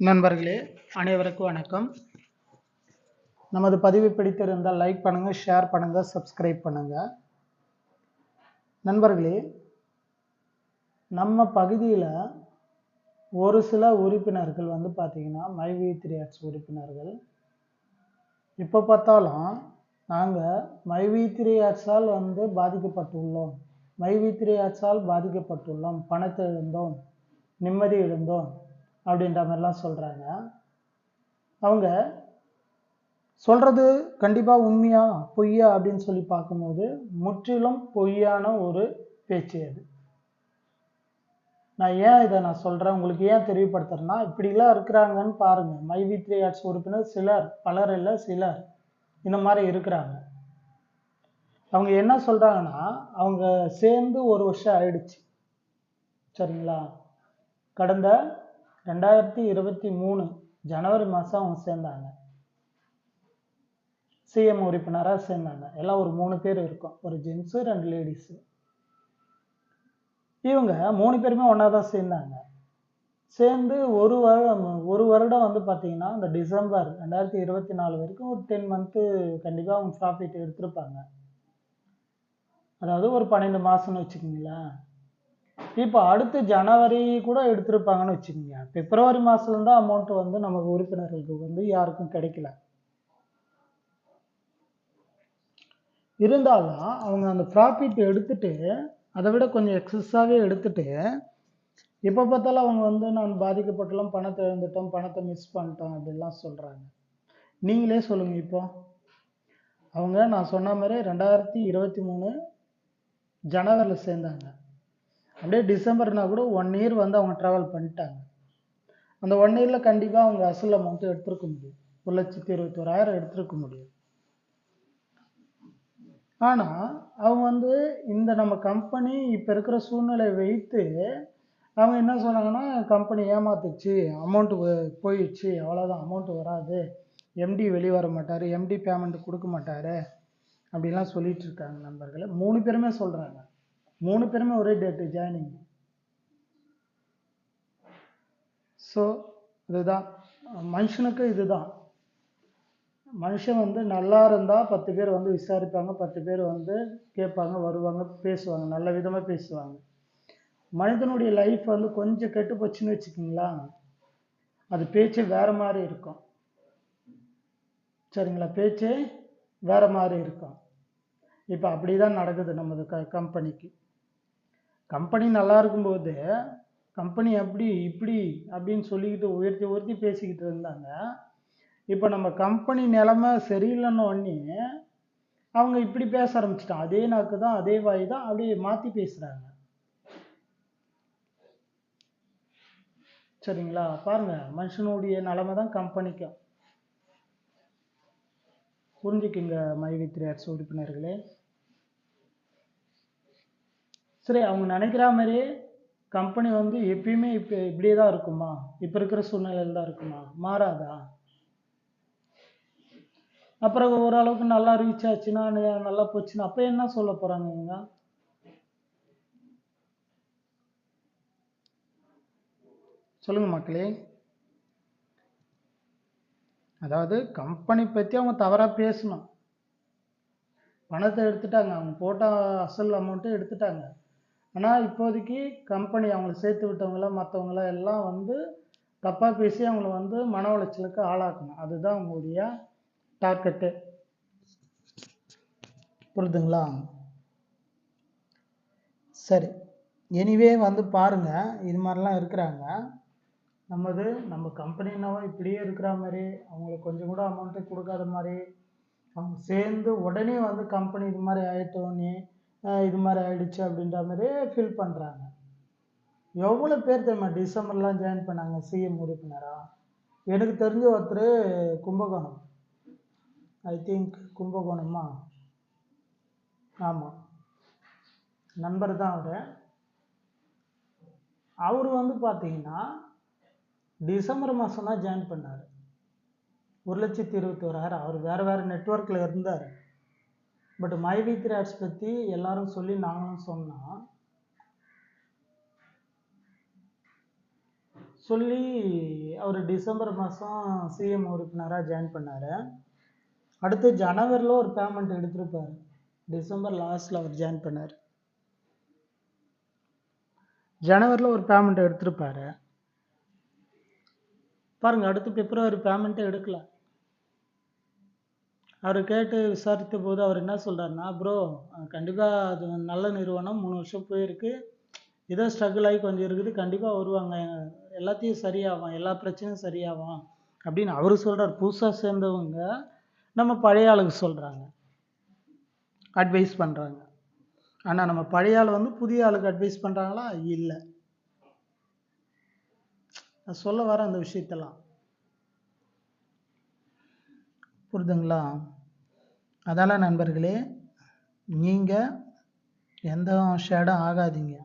நண்பர்களே அனைவருக்கும் வணக்கம். நமது பதிவு பிடித்திருந்தால் லைக் பண்ணுங்கள் ஷேர் பண்ணுங்கள் சப்ஸ்கிரைப் பண்ணுங்கள் நண்பர்களே நம்ம பகுதியில் ஒரு சில உறுப்பினர்கள் வந்து பார்த்திங்கன்னா மைவி த்ரீ ஆர்ட்ஸ் உறுப்பினர்கள். இப்போ பார்த்தாலும் நாங்கள் மைவி த்ரீ ஆர்ட்ஸால் வந்து பாதிக்கப்பட்டுள்ளோம். மைவி த்ரீ ஆர்ட்ஸால் பாதிக்கப்பட்டுள்ளோம். பணத்தை இழந்தோம். நிம்மதி இழந்தோம். அப்படின்ற மாதிரிலாம் சொல்கிறாங்க அவங்க சொல்கிறது கண்டிப்பாக உண்மையா பொய்யா அப்படின்னு சொல்லி பார்க்கும்போது முற்றிலும் பொய்யான ஒரு பேச்சு அது. நான் ஏன் இதை நான் சொல்கிறேன் உங்களுக்கு ஏன் தெரியப்படுத்துறேன்னா இப்படிலாம் இருக்கிறாங்கன்னு பாருங்கள் மைவி த்ரீ ஆர்ட்ஸ் உறுப்பினர் சிலர் பலர் இல்லை சிலர் இந்த மாதிரி இருக்கிறாங்க. அவங்க என்ன சொல்கிறாங்கன்னா அவங்க சேர்ந்து ஒரு வருஷம் ஆயிடுச்சு. சரிங்களா? கடந்த ரெண்டாயிரத்தி இருபத்தி மூணு ஜனவரி மாதம் அவங்க சேர்ந்தாங்க. சிஎம் உறுப்பினராக சேர்ந்தாங்க. எல்லாம் ஒரு மூணு பேர் இருக்கும். ஒரு ஜென்ஸு ரெண்டு லேடிஸு இவங்க மூணு பேருமே ஒன்றா தான் சேர்ந்தாங்க. சேர்ந்து ஒரு வருடம் ஒரு வருடம் வந்து பார்த்தீங்கன்னா இந்த டிசம்பர் ரெண்டாயிரத்தி இருபத்தி நாலு வரைக்கும் ஒரு டென் மந்த்து கண்டிப்பாக அவங்க ப்ராஃபிட் எடுத்திருப்பாங்க. அதாவது ஒரு பன்னெண்டு மாதம்னு வச்சுக்கோங்களேன். இப்போ அடுத்து ஜனவரி கூட எடுத்திருப்பாங்கன்னு வச்சுக்கோங்க. பிப்ரவரி தான் அமௌண்ட் வந்து நமக்கு உறுப்பினர்களுக்கு வந்து யாருக்கும் கிடைக்கல. இருந்தாலும் அவங்க அந்த ப்ராஃபிட் எடுத்துட்டு அதை விட கொஞ்சம் எக்ஸஸாகவே எடுத்துட்டு எப்போ பார்த்தாலும் அவங்க வந்து நான் பாதிக்கப்பட்டலாம் பணத்தை இழந்துட்டோம் பணத்தை மிஸ் பண்ணிட்டோம் அப்படிலாம் சொல்கிறாங்க நீங்களே சொல்லுங்கள் இப்போ. அவங்க நான் சொன்ன மாதிரி ரெண்டாயிரத்தி இருபத்தி மூணு ஜனவரியில் சேர்ந்தாங்க. அப்படியே டிசம்பர்னா கூட ஒன் இயர் வந்து அவங்க ட்ராவல் பண்ணிட்டாங்க. அந்த ஒன் இயரில் கண்டிப்பாக அவங்க அசல் அமௌண்ட்டு எடுத்துருக்க முடியும். ஒரு லட்சத்தி இருபத்தோராயிரம் எடுத்துருக்க முடியும். ஆனால் அவங்க வந்து இந்த நம்ம கம்பெனி இப்போ இருக்கிற சூழ்நிலை வைத்து அவங்க என்ன சொன்னாங்கன்னா கம்பெனி ஏமாத்துச்சு அமௌண்ட்டு போயிடுச்சு அவ்வளோதான் அமௌண்ட்டு வராது. எம்டி வெளியே வர மாட்டார் எம்டி பேமெண்ட் கொடுக்க மாட்டார் அப்படிலாம் சொல்லிட்டு இருக்காங்க நண்பர்களை. மூணு பேருமே சொல்கிறாங்க மூணு பேருமே ஒரே டேட்டு ஜாயினிங் ஸோ இதுதான். மனுஷனுக்கு இதுதான். மனுஷன் வந்து நல்லா இருந்தால் பத்து பேர் வந்து விசாரிப்பாங்க பத்து பேர் வந்து கேட்பாங்க வருவாங்க பேசுவாங்க நல்ல விதமாக பேசுவாங்க. மனிதனுடைய லைஃப் வந்து கொஞ்சம் கெட்டு போச்சுன்னு வச்சுக்கிங்களா அது பேச்சு வேறு மாதிரி இருக்கும். சரிங்களா? பேச்சே வேறு மாதிரி இருக்கும். இப்போ அப்படி தான் நடக்குது நமது க கம்பெனிக்கு கம்பெனி நல்லா இருக்கும்போது கம்பெனி அப்படி இப்படி அப்படின்னு சொல்லிக்கிட்டு உயர்த்தி உயர்த்தி பேசிக்கிட்டு இருந்தாங்க. இப்போ நம்ம கம்பெனி நிலமை சரியில்லைன்னொன்னே அவங்க இப்படி பேச ஆரம்பிச்சிட்டான் அதே நாக்கு தான் அதே வாய் தான் அப்படியே மாற்றி பேசுகிறாங்க சரிங்களா? பாருங்க மனுஷனுடைய நிலமை தான் கம்பெனிக்கும் புரிஞ்சுக்குங்க மைவி த்ரீ உறுப்பினர்களே. சரி அவங்க நினைக்கிற மாதிரியே கம்பெனி வந்து எப்பயுமே இப்போ இப்படியே தான் இருக்குமா? இப்போ இருக்கிற சூழ்நிலையில் தான் இருக்குமா? மாறாதா? அப்புறம் ஓரளவுக்கு நல்லா ரீச் ஆச்சுன்னா நல்லா போச்சுன்னா அப்போ என்ன சொல்ல போகிறாங்க இவங்க? சொல்லுங்க மக்களே. அதாவது கம்பெனி பற்றி அவங்க தவறாக பேசணும். பணத்தை எடுத்துட்டாங்க. அவங்க போட்ட அசல் அமௌண்ட்டை எடுத்துட்டாங்க. ஆனால் இப்போதைக்கு கம்பெனி அவங்கள சேர்த்து விட்டவங்கள மற்றவங்கள எல்லாம் வந்து தப்பாக பேசி அவங்கள வந்து மன உளைச்சலுக்கு ஆளாக்கணும். அதுதான் அவங்களுடைய டார்கெட்டு புரியுதுங்களா? சரி. எனிவே வந்து பாருங்கள் இது மாதிரிலாம் இருக்கிறாங்க. நமது நம்ம கம்பெனினாவோ இப்படியே இருக்கிற மாதிரி அவங்களுக்கு கொஞ்சம் கூட அமௌண்ட்டு கொடுக்காத மாதிரி அவங்க சேர்ந்து உடனே வந்து கம்பெனி இது மாதிரி ஆயிட்டோன்னே இது மாதிரி ஆயிடுச்சு அப்படின்ற மாதிரியே ஃபீல் பண்ணுறாங்க எவ்வளோ பேர் தெரியுமா டிசம்பர்லாம் ஜாயின் பண்ணாங்க சிஎம் உறுப்பினராக எனக்கு தெரிஞ்ச ஒருத்தர் கும்பகோணம். I think கும்பகோணமா? ஆமாம் நண்பர் தான் அவர். அவர் வந்து பார்த்தீங்கன்னா டிசம்பர் மாதம் தான் ஜாயின் பண்ணார். ஒரு லட்சத்தி இருபத்தி ஓராயிரம். அவர் வேறு வேறு நெட்ஒர்க்கில் இருந்தார். பட் மைவி த்ரீ பற்றி எல்லாரும் சொல்லி நாங்களும் சொன்னோம் சொல்லி அவர் டிசம்பர் மாதம் சிஎம் உறுப்பினராக ஜாயின் பண்ணார். அடுத்து ஜனவரியில் ஒரு பேமெண்ட் எடுத்திருப்பார். டிசம்பர் லாஸ்ட்டில் அவர் ஜாயின் பண்ணார். ஜனவரியில் ஒரு பேமெண்ட் எடுத்திருப்பார். பாருங்கள் அடுத்து பிப்ரவரி பேமெண்ட்டே எடுக்கல. அவர் கேட்டு விசாரித்த போது அவர் என்ன சொல்கிறாருன்னா ப்ரோ கண்டிப்பாக அது நல்ல நிறுவனம் மூணு வருஷம் போயிருக்கு. ஏதோ ஸ்ட்ரகிள் ஆகி கொஞ்சம் இருக்குது. கண்டிப்பாக வருவாங்க. எல்லாத்தையும் சரியாகும். எல்லா பிரச்சனையும் சரியாகும். அப்படின்னு அவர் சொல்கிறார் புதுசாக சேர்ந்தவங்க நம்ம பழைய ஆளுக்கு சொல்கிறாங்க அட்வைஸ் பண்ணுறாங்க ஆனால் நம்ம பழைய ஆள் வந்து புதிய ஆளுக்கு அட்வைஸ் பண்ணுறாங்களா இல்லை. நான் சொல்ல வர அந்த விஷயத்தெல்லாம். புரிதுங்களா? அதால நண்பர்களே நீங்கள் எந்த ஷேடும் ஆகாதீங்க.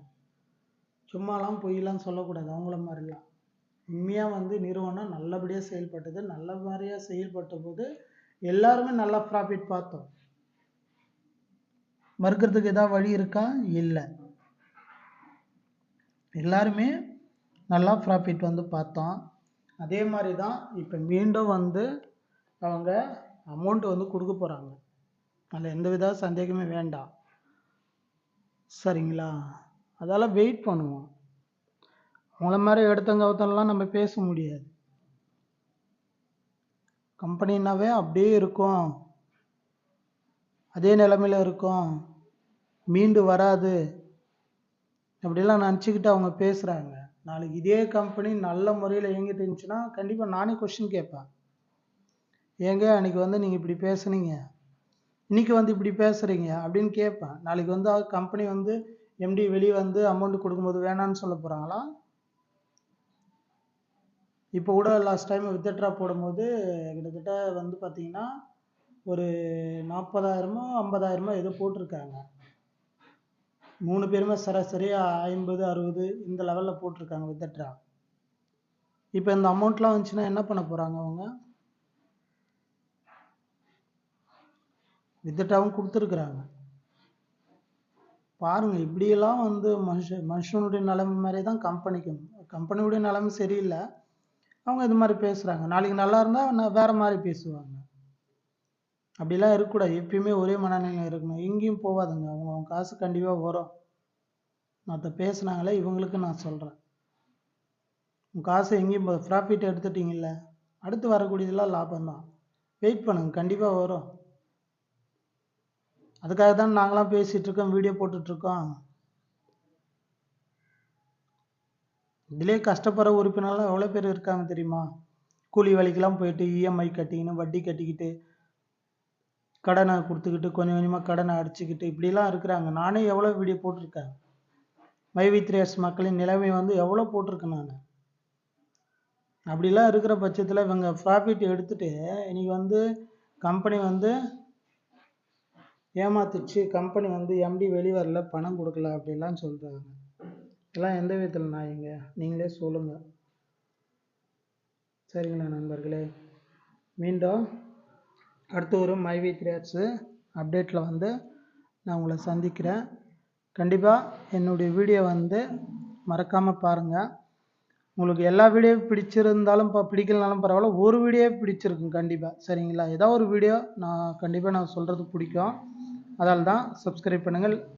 சும்மாலாம் பொய்யெல்லாம் சொல்லக்கூடாது அவங்கள மாதிரிலாம். உண்மையாக வந்து நிறுவனம் நல்லபடியாக செயல்பட்டது நல்ல மாதிரியாக செயல்பட்ட போது எல்லாருமே நல்லா ப்ராஃபிட் பார்த்தோம். மறுக்கிறதுக்கு ஏதாவது வழி இருக்கா? இல்லை. எல்லாருமே நல்லா ப்ராஃபிட் வந்து பார்த்தோம். அதே மாதிரி தான் இப்போ மீண்டும் வந்து அவங்க அமௌண்ட் வந்து கொடுக்க போகிறாங்க அதில் எந்த வித சந்தேகமே வேண்டாம் சரிங்களா? அதால் வெயிட் பண்ணுவோம். உங்களை மாதிரி எடுத்தங்க ஒருத்தன்லாம் நம்ம பேச முடியாது. கம்பெனினாவே அப்படியே இருக்கும். அதே நிலமையில இருக்கும். மீண்டு வராது. அப்படிலாம் நினச்சிக்கிட்டு அவங்க பேசுகிறாங்க நாளைக்கு இதே கம்பெனி நல்ல முறையில் இயங்கிட்டு இருந்துச்சுன்னா கண்டிப்பாக நானே கொஷின் கேட்பேன். ஏங்க அன்றைக்கி வந்து நீங்கள் இப்படி பேசுனீங்க. இன்னைக்கு வந்து இப்படி பேசுகிறீங்க அப்படின்னு கேட்பேன். நாளைக்கு வந்து கம்பெனி வந்து எம்டி வெளியே வந்து அமௌண்ட் கொடுக்கும்போது வேணான்னு சொல்ல போகிறாங்களா இப்போ கூட லாஸ்ட் டைம் வித்ட்ரா போடும்போது கிட்டத்தட்ட வந்து பார்த்தீங்கன்னா ஒரு நாற்பதாயிரமோ ஐம்பதாயிரமோ ஏதோ போட்டிருக்காங்க. மூணு பேருமே சராசரியாக ஐம்பது அறுபது இந்த லெவலில் போட்டிருக்காங்க வித்ட்ரா இப்போ இந்த அமௌண்ட்லாம் வந்துச்சுன்னா என்ன பண்ண போகிறாங்க அவங்க? வித்ட்ராவும் கொடுத்துருக்குறாங்க. பாருங்க இப்படியெல்லாம் வந்து மனுஷ மனுஷனுடைய நிலைமை மாதிரி தான் கம்பெனிக்கும் கம்பெனியுடைய நிலைமை சரியில்லை. அவங்க இது மாதிரி பேசுகிறாங்க நாளைக்கு நல்லா இருந்தால் நான் வேறு மாதிரி பேசுவாங்க. அப்படிலாம் இருக்கக்கூடாது. எப்பயுமே ஒரே மனநிலை இருக்கணும். எங்கேயும் போகாதுங்க. அவங்க அவங்க காசு கண்டிப்பாக வரும். மற்ற பேசுனாங்களே இவங்களுக்கு நான் சொல்கிறேன் உங்கள் காசு எங்கேயும் போ ப்ராஃபிட் எடுத்துட்டீங்கல்ல. அடுத்து வரக்கூடியதெல்லாம் லாபம் தான் வெயிட் பண்ணுங்க. கண்டிப்பாக வரும். அதுக்காக தான் நாங்களாம் பேசிகிட்ருக்கோம் வீடியோ போட்டுட்ருக்கோம் இதிலே கஷ்டப்படுற உறுப்பினர்லாம் எவ்வளோ பேர் இருக்காங்க தெரியுமா? கூலி வேலைக்கெல்லாம் போயிட்டு இஎம்ஐ கட்டிக்கின்னு வட்டி கட்டிக்கிட்டு கடனை கொடுத்துக்கிட்டு கொஞ்சம் கொஞ்சமாக கடனை அடிச்சுக்கிட்டு இப்படிலாம் இருக்கிறாங்க. நானே எவ்வளோ வீடியோ போட்டிருக்கேன். மைவி மக்களின் நிலைமை வந்து எவ்வளோ போட்டிருக்கேன் நான். அப்படிலாம் இருக்கிற பட்சத்தில் இவங்க ப்ராஃபிட் எடுத்துகிட்டு இன்னைக்கு வந்து கம்பெனி வந்து ஏமாத்திடுச்சு கம்பெனி வந்து எம்டி வெளிவரல பணம் கொடுக்கல அப்படிலாம் சொல்கிறாங்க இதெல்லாம் எந்த விதத்தில் நாயங்க நீங்களே சொல்லுங்கள் சரிங்களா நண்பர்களே. மீண்டும் அடுத்த ஒரு மைவி கிரியேட்ஸு அப்டேட்டில் வந்து நான் உங்களை சந்திக்கிறேன். கண்டிப்பாக என்னுடைய வீடியோ வந்து மறக்காமல் பாருங்கள் உங்களுக்கு எல்லா வீடியோ பிடிச்சிருந்தாலும் ப பிடிக்கலனாலும் பரவாயில்ல ஒரு வீடியோ பிடிச்சிருக்கும் கண்டிப்பாக சரிங்களா? ஏதோ ஒரு வீடியோ நான் கண்டிப்பாக நான் சொல்கிறது பிடிக்கும். அதால் தான் சப்ஸ்கிரைப் பண்ணுங்கள்.